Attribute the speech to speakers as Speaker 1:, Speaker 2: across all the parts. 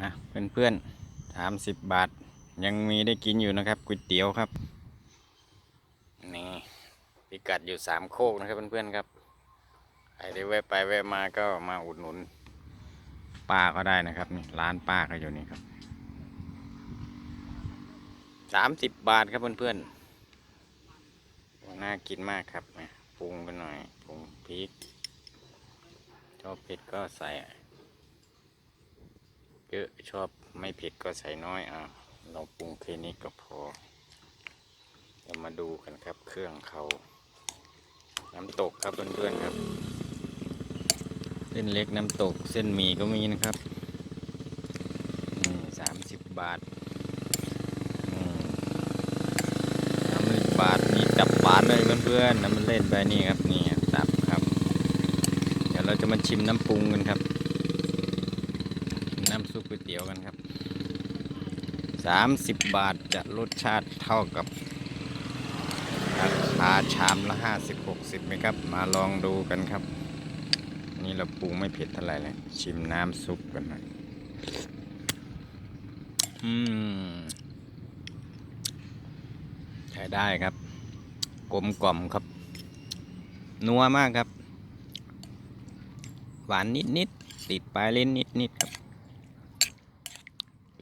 Speaker 1: นะเพื่อนๆสามสิบบาท ยังมีได้กินอยู่นะครับก๋วยเตี๋ยวครับ นี่พิกัดอยู่สามโคกนะครับเพื่อนๆครับใครได้แวะไปแวะมาก็มาอุดหนุนป้าก็ได้นะครับนี่ร้านป้าก็อยู่นี่ครับสามสิบบาทครับเพื่อนๆน่ากินมากครับปรุงกันหน่อยปรุงพริกชอบเผ็ดก็ใส่ เยอะชอบไม่เผ็ดก็ใส่น้อยอะเราปรุงแค่นี้ก็พอเดี๋ยวมาดูกันครับเครื่องเขาน้ำตกครับเพื่อนๆครับเส้นเล็กน้ำตกเส้นหมี่ก็มีนะครับนี่สามสิบบาทสามสิบบาทนี่จับบาทเลยเพื่อนๆน้ำมันเล่นไปนี่ครับนี่ตับครับ เดี๋ยวเราจะมาชิมน้ำปรุงกันครับำซุปก๋วยเตี๋ยวกันครับสามสิบบาทจะรสชาติเท่ากับราคาชามละห้าสิบหกสิบไหมครับ มาลองดูกันครับ นี่เราปรุงไม่เผ็ดเท่าไหร่เลยชิมน้ำซุปกันหน่อยอืมใช้ได้ครับ กลมกล่อมครับ นัวมากครับ หวานนิดนิดๆติดปลายเล่นนิดนิดๆครับ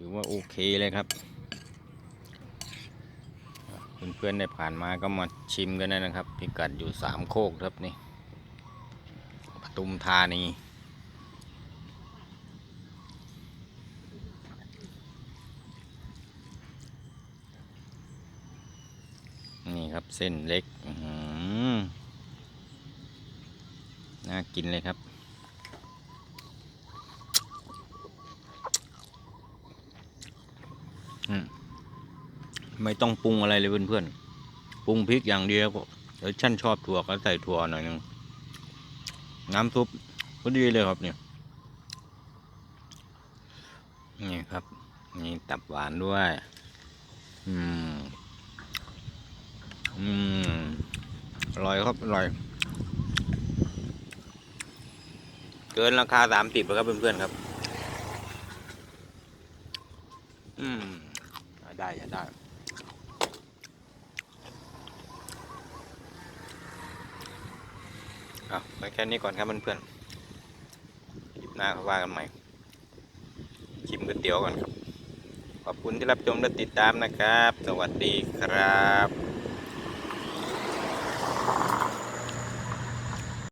Speaker 1: ถือว่าโอเคเลยครับ เพื่อนๆได้ผ่านมาก็มาชิมกันได้นะครับ พิกัดอยู่สามโคกครับนี่ปทุมธานีนี่ครับเส้นเล็กน่ากินเลยครับ อืม ไม่ต้องปรุงอะไรเลยเพื่อนๆปรุงพริกอย่างเดียวก็เดี๋ยวฉันชอบถั่วก็ใส่ถั่วหน่อยนึงน้ำซุปก็ดีเลยครับเนี่ยนี่ครับ นี่ตับหวานด้วย อืม อืม อร่อยครับ อร่อย เกินราคาสามสิบครับเพื่อนๆครับ อืม ได้อย่าได้ เอาไปแค่นี้ก่อนครับเพื่อนๆ คลิปหน้าเขาว่ากันใหม่ ชิมก๋วยเตี๋ยวก่อนครับ ขอบคุณที่รับชมและติดตามนะครับ สวัสดีครับ